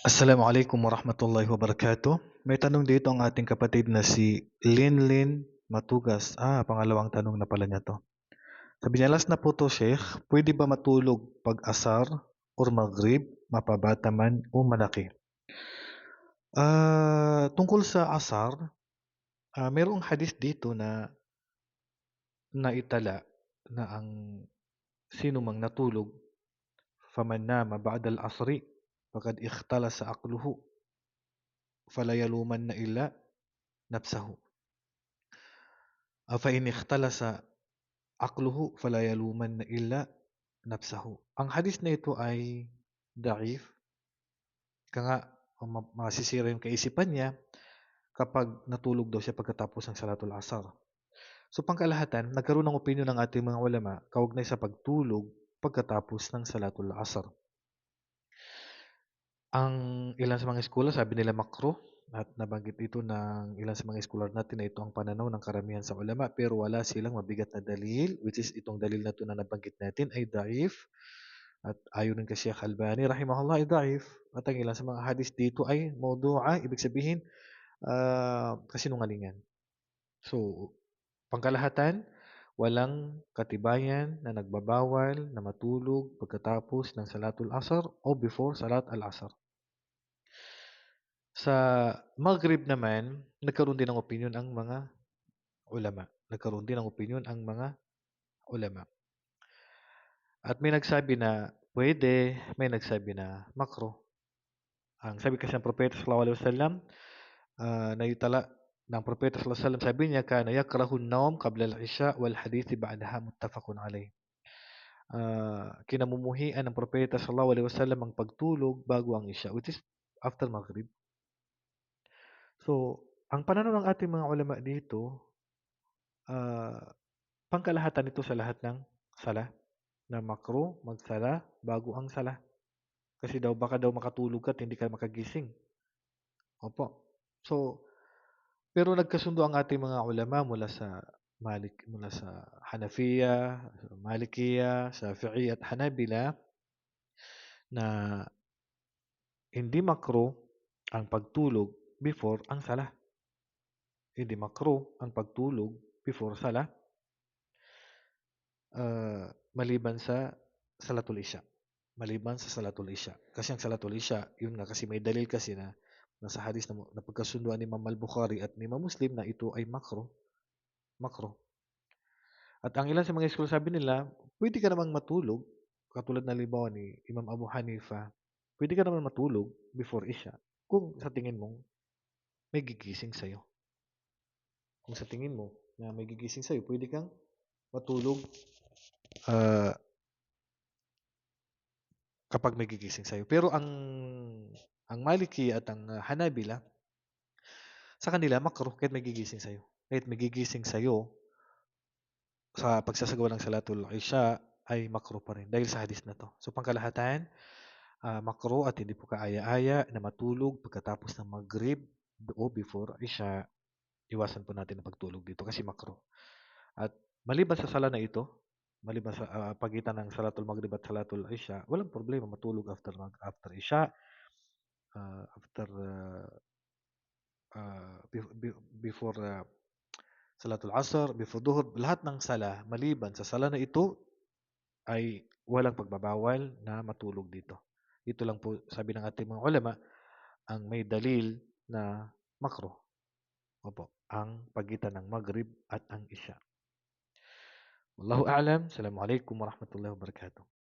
Assalamualaikum warahmatullahi wabarakatuh. May tanong dito ang ating kapatid na si Linlin Matugas. Ah, pangalawang tanong na pala niya to. Sabi niya, last na po to, Sheikh. Pwede ba matulog pag asar or maghrib, mapabata man o malaki? Ah, tungkol sa asar, ah, mayroong hadith dito na naitala na ang sino mang natulog faman nama ba'da al-asri ikhtalasa aqluhu fala yalumanna illa nafsahu. Fa in ikhtalasa aqluhu fala yalumanna illa nafsahu. Ang hadith na ito ay da'if. Kaya nga ma- masisira yung kaisipan niya kapag natulog daw siya pagkatapos ng salatul asar. So pangkalahatan, nagkaroon ng opinion ng ating mga ulama kaugnay sa pagtulog pagkatapos ng salatul asar. Ang ilan sa mga eskwela sabi nila makro at nabanggit ito ng ilan sa mga scholar natin na ito ang pananaw ng karamihan sa ulama pero wala silang mabigat na dalil which is itong dalil na ito na nabanggit natin ay daif at ayon kay Sheikh Albani rahimahullah ay daif at ang ilan sa mga hadis dito ay mawdu'a ibig sabihin uh, kasinungalingan. So pangkalahatan walang katibayan na nagbabawal na matulog pagkatapos ng salatul asar o before salat al-asar. Sa Maghrib naman, nagkaroon din ng opinion ang mga ulama. Nagkaroon din ng opinion ang mga ulama. At may nagsabi na pwede, may nagsabi na makro. Ang sabi kasi ng Propeta sallallahu alaihi wasallam, uh, naitala ng Propeta sallallahu alaihi wasallam, sabi niya, kana yakrahu an-nawm qabla al-isha wal hadith ba'daha muttafaqun alayh. Uh, kinamumuhian ng Propeta sallallahu alaihi wasallam ang pagtulog bago ang isya, which is after Maghrib. So, ang pananaw ng ating mga ulama dito, uh, pangkalahatan ito sa lahat ng sala na makro, magsala bago ang sala. Kasi daw baka daw makatulog ka at hindi ka makagising. Opo. So, pero nagkasundo ang ating mga ulama mula sa Malik mula sa Hanafiya, Malikiya, Shafi'i at Hanabila na hindi makro ang pagtulog before ang sala. Hindi makro ang pagtulog before sala uh, maliban sa salatul isya. Maliban sa salatul isya. Kasi ang salatul isya, yun nga kasi may dalil kasi na nasa hadis na, na pagkasunduan ni Imam al-Bukhari at ni Imam Muslim na ito ay makro. Makro. At ang ilan sa mga school sabi nila, pwede ka namang matulog, katulad na libaw ni Imam Abu Hanifa, pwede ka naman matulog before Isya kung sa tingin mong may gigising sa'yo. Kung sa tingin mo na may gigising sa'yo, pwede kang matulog uh, kapag may gigising sa'yo. Pero ang ang Maliki at ang uh, Hanabila, sa kanila, makro, kahit may gigising sa'yo. Kahit may gigising sa'yo, sa pagsasagawa ng salatul isya, ay makro pa rin dahil sa hadis na to. So pangkalahatan, uh, makro at hindi po kaaya-aya na matulog pagkatapos ng maghrib o before isya, iwasan po natin ang pagtulog dito kasi makro. At maliban sa sala na ito, maliban sa uh, pagitan ng salatul maghrib at salatul isya, walang problema matulog after mag after isya, uh, after uh, uh, before uh, salatul asr, before duhur, lahat ng sala maliban sa sala na ito ay walang pagbabawal na matulog dito. Ito lang po sabi ng ating mga ulama ang may dalil na makro. Opo, ang pagitan ng Maghrib at ang Isya. Wallahu a'lam. Assalamualaikum warahmatullahi wabarakatuh.